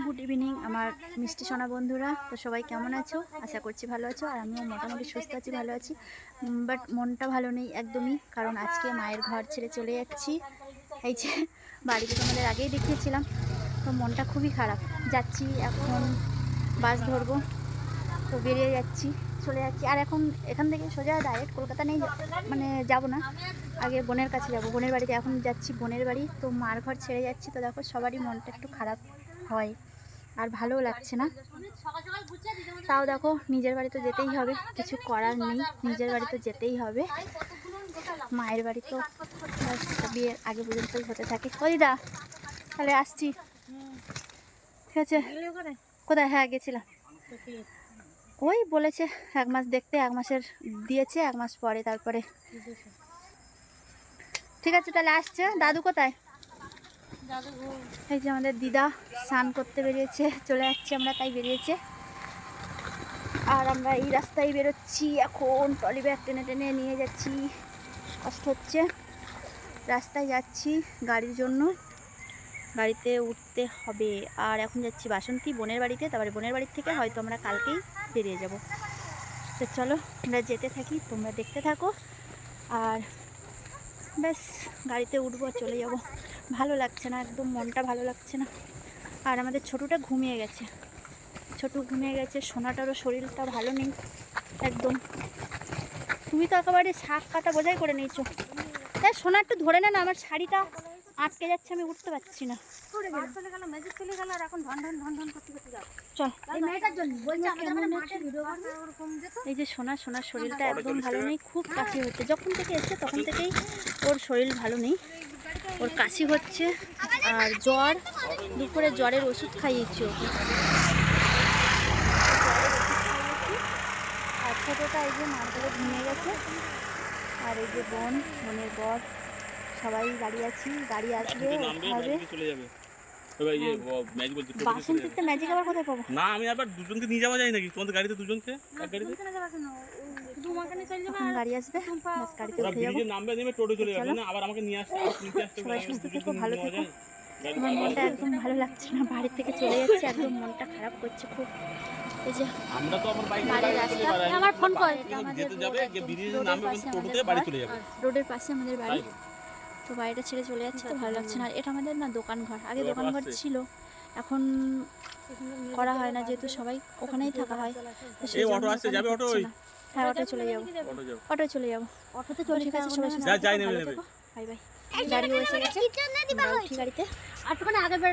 Good evening আমার মিষ্টি সোনা বন্ধুরা। তো সবাই কেমন আছো? আশা করছি ভালো আছো, আর আমিও মোটামুটি সুস্থ আছি, ভালো আছি। বাট মনটা ভালো নেই একদমই, কারণ আজকে মায়ের ঘর ছেড়ে চলে যাচ্ছি। এই যে, বাড়িতে তোমাদের আগেই দেখিয়েছিলাম, তো মনটা খুবই খারাপ। যাচ্ছি এখন, বাস ধরবো, তো বেরিয়ে যাচ্ছি, চলে যাচ্ছি। আর এখন এখান থেকে সোজা ডাইরেক্ট কলকাতা নেই মানে যাব না। আগে বোনের কাছে যাব, বোনের বাড়িতে। এখন যাচ্ছি বোনের বাড়ি, তো মার ঘর ছেড়ে যাচ্ছি। তো দেখো, সবারই মনটা একটু খারাপ। হয়। আর ভালোও লাগছে না। তাও দেখো, নিজের বাড়ি তো যেতেই হবে। কিছু করার নেই। নিজের বাড়ি তো যেতেই হবে। মায়ের বাড়ি তো বিয়ের আগে পর্যন্তই হতে থাকে। দা তাহলে আসছি। ঠিক আছে। কোথায়? হ্যাঁ গেছিলাম। ওই বলেছে, এক মাস দেখতে, এক মাসের দিয়েছে, এক মাস পরে তারপরে। ঠিক আছে, তাহলে আসছে। দাদু কোথায়? এই যে আমাদের দিদা স্নান করতে বেরিয়েছে, চলে যাচ্ছে আমরা, তাই বেরিয়েছে। আর আমরা এই রাস্তায় বেরোচ্ছি, এখন ট্রলি ব্যাগ টেনে টেনে নিয়ে যাচ্ছি। কষ্ট হচ্ছে। রাস্তায় যাচ্ছি গাড়ির জন্য। গাড়িতে উঠতে হবে। আর এখন যাচ্ছি বাসন্তী বোনের বাড়িতে, তারপরে বোনের বাড়ির থেকে হয়তো আমরা কালকেই বেরিয়ে যাব। তো চলো, আমরা যেতে থাকি, তোমরা দেখতে থাকো। আর ব্যাস, গাড়িতে উঠবো, চলে যাব। ভালো লাগছে না, একদম মনটা ভালো লাগছে না। আর আমাদের ছোটুটা ঘুমিয়ে গেছে। ছোটু ঘুমিয়ে গেছে, সোনাটারও শরীরটা ভালো নেই, একদম। তুমি তো একেবারে শাক কাটা বোঝাই করে নিয়েছো। তাই সোনা, একটু ধরে না, আমার শাড়িটা। আটকে যাচ্ছে আমি উঠতে পারছি না। চলে গেল ম্যাজিক চলে গেল আর এখন ধন ধন ধন ধন করতে করতে যাও চল। এই মেয়েটার জন্য বলছে আমাদের মানে এই যে সোনা সোনার শরীরটা একদম ভালো নেই খুব কাশি হচ্ছে। যখন থেকে এসছে তখন থেকেই ওর শরীর ভালো নেই। ওর কাশি হচ্ছে আর জ্বর দুপুরে জ্বরের ওষুধ খাইয়েছি ওকে। আর ছোটোটা এই যে মারগুলো ঘুমিয়ে গেছে। আর এই যে বোন বোনের বর। সবাই বাড়ি আছি গাড়ি আসবে উঠতে হবে। বাসন্তীতে ম্যাজিক আবার কোথায় পাবো? না আমি আবার দুজনকে নিয়ে যাওয়া যায় নাকি? তোমাদের গাড়িতে দুজনকে? এক গাড়িতে? কেন যাবে কেন শুধু মাখানে চলে যাবে এখন গাড়ি আসবে বাস গাড়িতে উঠে যাব। নামবে নেমে টোটো চলে যাবে না? আবার আমাকে নিয়ে আসতে আবার নিতে আসতে সবাই সুস্থ থেকো, ভালো থেকো। আমার মনটা একদম ভালো লাগছে না বাড়ি থেকে চলে যাচ্ছে একদম মনটা খারাপ করছে খুব। এই যে আমরা তো আমার বাইক বাড়ির রাস্তা আমার ফোন কর যেতে যাবে রোড গিয়ে রোডের পাশে টোটোতে আমাদের বাড়ি চলে যাবে। রোডের পাশে আমাদের বাড়ি? তো বাড়িটা ছেড়ে চলে যাচ্ছে তো ভালো লাগছে না। এটা আমাদের না দোকান ঘর আগে দোকান ঘর ছিল এখন করা হয় না যেহেতু সবাই ওখানেই থাকা হয়। তো সেই অটো আসছে, যাবে অটো না। হ্যাঁ অটো চলে যাব। অটো চলে যাব। অটোতে ঠিক আছে সবাই সুস্থ যা, থেকো, যাই নেবে ভালো নেবে। থেকো বাই। বাই গাড়িও এসে গেছে। গাড়িতে আর আগে বের